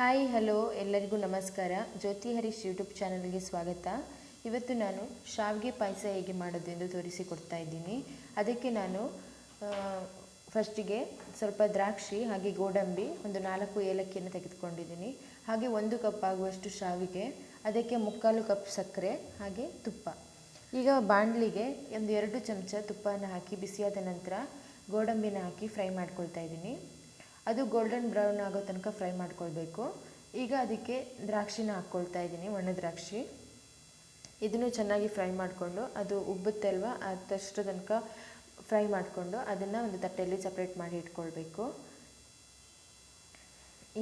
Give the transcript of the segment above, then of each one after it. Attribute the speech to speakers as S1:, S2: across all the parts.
S1: Hi, hello, ಎಲ್ಲರಿಗೂ ನಮಸ್ಕಾರ. ಜ್ಯೋತಿ Harish YouTube ಚಾನಲ್ಗೆ ಸ್ವಾಗತ. ಇವತ್ತು ನಾನು ಶಾವಿಗೆ ಪಾಯಸ ಹೇಗೆ ಮಾಡೋದು ಎಂದು ತೋರಿಸಿಕೊಡ್ತಾ ಇದ್ದೀನಿ. ಅದಕ್ಕೆ ನಾನು ಫಸ್ಟಿಗೆ ಸ್ವಲ್ಪ ದ್ರಾಕ್ಷಿ, ಹಾಗೆ ಗೋಡಂಬಿ, ಒಂದು ನಾಲ್ಕು ಏಲಕ್ಕಿಯನ್ನು ತೆಗೆದುಕೊಂಡಿದ್ದೀನಿ. ಹಾಗೆ ಒಂದು ಕಪ್ ಆಗುವಷ್ಟು ಶಾವಿಗೆ, ಅದಕ್ಕೆ ಮುಕ್ಕಾಲು ಕಪ್ ಸಕ್ಕರೆ, ಹಾಗೆ ತುಪ್ಪ. ಈಗ ಬಾಣಲಿಗೆ ಒಂದು ಎರಡು ಚಮಚ ತುಪ್ಪನ ಹಾಕಿ ಬಿಸಿಯಾದ ನಂತರ ಗೋಡಂಬಿನ ಹಾಕಿ ಫ್ರೈ ಮಾಡ್ಕೊಳ್ತಾ ಇದ್ದೀನಿ. ಅದು ಗೋಲ್ಡನ್ ಬ್ರೌನ್ ಆಗೋ ತನಕ ಫ್ರೈ ಮಾಡ್ಕೊಳ್ಬೇಕು. ಈಗ ಅದಕ್ಕೆ ದ್ರಾಕ್ಷಿನ ಹಾಕ್ಕೊಳ್ತಾ ಇದ್ದೀನಿ, ಒಣ ದ್ರಾಕ್ಷಿ. ಇದನ್ನು ಚೆನ್ನಾಗಿ ಫ್ರೈ ಮಾಡಿಕೊಂಡು, ಅದು ಉಬ್ಬುತ್ತೆ ಅಲ್ವಾ ಅದಷ್ಟು ತನಕ ಫ್ರೈ ಮಾಡಿಕೊಂಡು ಅದನ್ನು ಒಂದು ತಟ್ಟೆಯಲ್ಲಿ ಸಪ್ರೇಟ್ ಮಾಡಿ ಇಟ್ಕೊಳ್ಬೇಕು.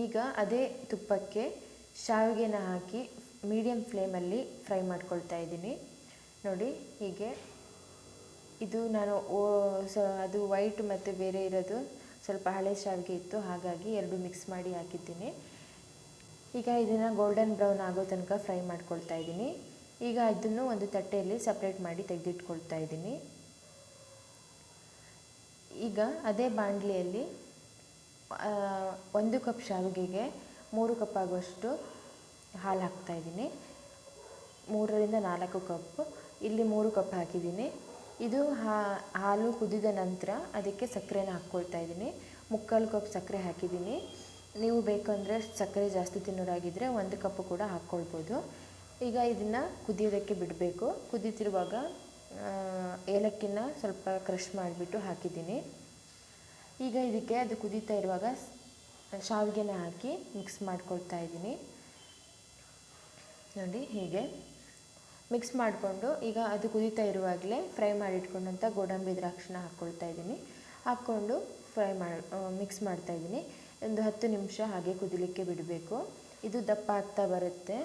S1: ಈಗ ಅದೇ ತುಪ್ಪಕ್ಕೆ ಶಾವಿಗೆನ ಹಾಕಿ ಮೀಡಿಯಮ್ ಫ್ಲೇಮಲ್ಲಿ ಫ್ರೈ ಮಾಡ್ಕೊಳ್ತಾ ಇದ್ದೀನಿ. ನೋಡಿ, ಹೀಗೆ. ಇದು ನಾನು ಅದು ವೈಟ್ ಮತ್ತು ಬೇರೆ ಇರೋದು ಸ್ವಲ್ಪ ಹಳೆ ಶಾವಿಗೆ ಇತ್ತು, ಹಾಗಾಗಿ ಎರಡು ಮಿಕ್ಸ್ ಮಾಡಿ ಹಾಕಿದ್ದೀನಿ. ಈಗ ಇದನ್ನು ಗೋಲ್ಡನ್ ಬ್ರೌನ್ ಆಗೋ ತನಕ ಫ್ರೈ ಮಾಡ್ಕೊಳ್ತಾ ಇದ್ದೀನಿ. ಈಗ ಇದನ್ನು ಒಂದು ತಟ್ಟೆಯಲ್ಲಿ ಸಪ್ರೇಟ್ ಮಾಡಿ ತೆಗೆದಿಟ್ಕೊಳ್ತಾ ಇದ್ದೀನಿ. ಈಗ ಅದೇ ಬಾಣಲಿಯಲ್ಲಿ ಒಂದು ಕಪ್ ಶಾವಿಗೆಗೆ ಮೂರು ಕಪ್ ಆಗುವಷ್ಟು ಹಾಲು ಹಾಕ್ತಾಯಿದ್ದೀನಿ ಮೂರರಿಂದ ನಾಲ್ಕು ಕಪ್ ಇಲ್ಲಿ ಮೂರು ಕಪ್ ಹಾಕಿದ್ದೀನಿ. ಇದು ಹಾಲು ಕುದಿದ ನಂತರ ಅದಕ್ಕೆ ಸಕ್ಕರೆನ ಹಾಕ್ಕೊಳ್ತಾ ಇದ್ದೀನಿ. ಮುಕ್ಕಾಲು ಕಪ್ ಸಕ್ಕರೆ ಹಾಕಿದ್ದೀನಿ. ನೀವು ಬೇಕಂದರೆ ಸಕ್ಕರೆ ಜಾಸ್ತಿ ತಿನ್ನೋರಾಗಿದ್ದರೆ ಒಂದು ಕಪ್ಪು ಕೂಡ ಹಾಕ್ಕೊಳ್ಬೋದು. ಈಗ ಇದನ್ನು ಕುದಿಯೋದಕ್ಕೆ ಬಿಡಬೇಕು. ಕುದೀತಿರುವಾಗ ಏಲಕ್ಕಿನ ಸ್ವಲ್ಪ ಕ್ರಷ್ ಮಾಡಿಬಿಟ್ಟು ಹಾಕಿದ್ದೀನಿ. ಈಗ ಇದಕ್ಕೆ ಅದು ಕುದೀತಾ ಇರುವಾಗ ಶಾವಿಗೆನ ಹಾಕಿ ಮಿಕ್ಸ್ ಮಾಡ್ಕೊಳ್ತಾ ಇದ್ದೀನಿ. ನೋಡಿ, ಹೀಗೆ. ಮಿಕ್ಸ್ ಮಾಡಿಕೊಂಡು ಈಗ ಅದು ಕುದೀತಾ ಇರುವಾಗಲೇ ಫ್ರೈ ಮಾಡಿಟ್ಕೊಂಡಂಥ ಗೋಡಂಬಿ ದ್ರಾಕ್ಷಿನ ಹಾಕ್ಕೊಳ್ತಾ ಇದ್ದೀನಿ. ಹಾಕ್ಕೊಂಡು ಫ್ರೈ ಮಾಡಿ ಮಿಕ್ಸ್ ಮಾಡ್ತಾ ಇದ್ದೀನಿ. ಒಂದು ಹತ್ತು ನಿಮಿಷ ಹಾಗೆ ಕುದಿಲಿಕ್ಕೆ ಬಿಡಬೇಕು. ಇದು ದಪ್ಪ ಆಗ್ತಾ ಬರುತ್ತೆ.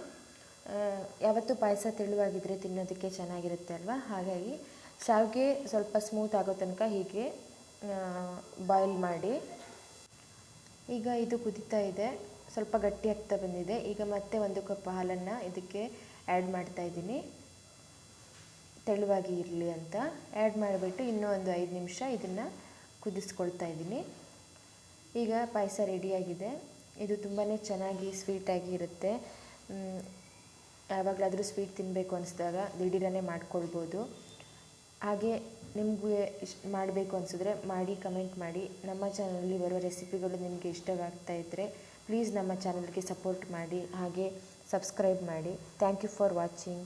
S1: ಯಾವತ್ತೂ ಪಾಯಸ ತೆಳುವಾಗಿದ್ದರೆ ತಿನ್ನೋದಕ್ಕೆ ಚೆನ್ನಾಗಿರುತ್ತೆ ಅಲ್ವಾ? ಹಾಗಾಗಿ ಶಾವಿಗೆ ಸ್ವಲ್ಪ ಸ್ಮೂತ್ ಆಗೋ ತನಕ ಹೀಗೆ ಬಾಯ್ಲ್ ಮಾಡಿ. ಈಗ ಇದು ಕುದೀತಾ ಇದೆ. ಸ್ವಲ್ಪ ಗಟ್ಟಿ ಆಗ್ತಾ ಬಂದಿದೆ. ಈಗ ಮತ್ತೆ ಒಂದು ಕಪ್ ಹಾಲನ್ನು ಇದಕ್ಕೆ ಆ್ಯಡ್ ಮಾಡ್ತಾ ಇದ್ದೀನಿ. ತೆಳುವಾಗಿ ಇರಲಿ ಅಂತ. ಆ್ಯಡ್ ಮಾಡಿಬಿಟ್ಟು ಇನ್ನೂ ಒಂದು ಐದು ನಿಮಿಷ ಇದನ್ನು ಕುದಿಸ್ಕೊಳ್ತಾ ಇದ್ದೀನಿ. ಈಗ ಪಾಯಸ ರೆಡಿಯಾಗಿದೆ ಇದು ತುಂಬಾ ಚೆನ್ನಾಗಿ ಸ್ವೀಟಾಗಿ ಇರುತ್ತೆ. ಯಾವಾಗಲಾದರೂ ಸ್ವೀಟ್ ತಿನ್ನಬೇಕು ಅನಿಸಿದಾಗ ದಿಢೀರನೆ ಮಾಡ್ಕೊಳ್ಬೋದು. ಹಾಗೆ ನಿಮಗೆ ಇಷ್ಟ ಮಾಡಬೇಕು ಅನಿಸಿದ್ರೆ ಮಾಡಿ ಕಮೆಂಟ್ ಮಾಡಿ. ನಮ್ಮ ಚಾನಲಲ್ಲಿ ಬರುವ ರೆಸಿಪಿಗಳು ನಿಮಗೆ ಇಷ್ಟವಾಗ್ತಾ ಇದ್ದರೆ ಪ್ಲೀಸ್ ನಮ್ಮ ಚಾನಲ್ಗೆ ಸಪೋರ್ಟ್ ಮಾಡಿ ಹಾಗೆ ಸಬ್ಸ್ಕ್ರೈಬ್ ಮಾಡಿ. Thank you for watching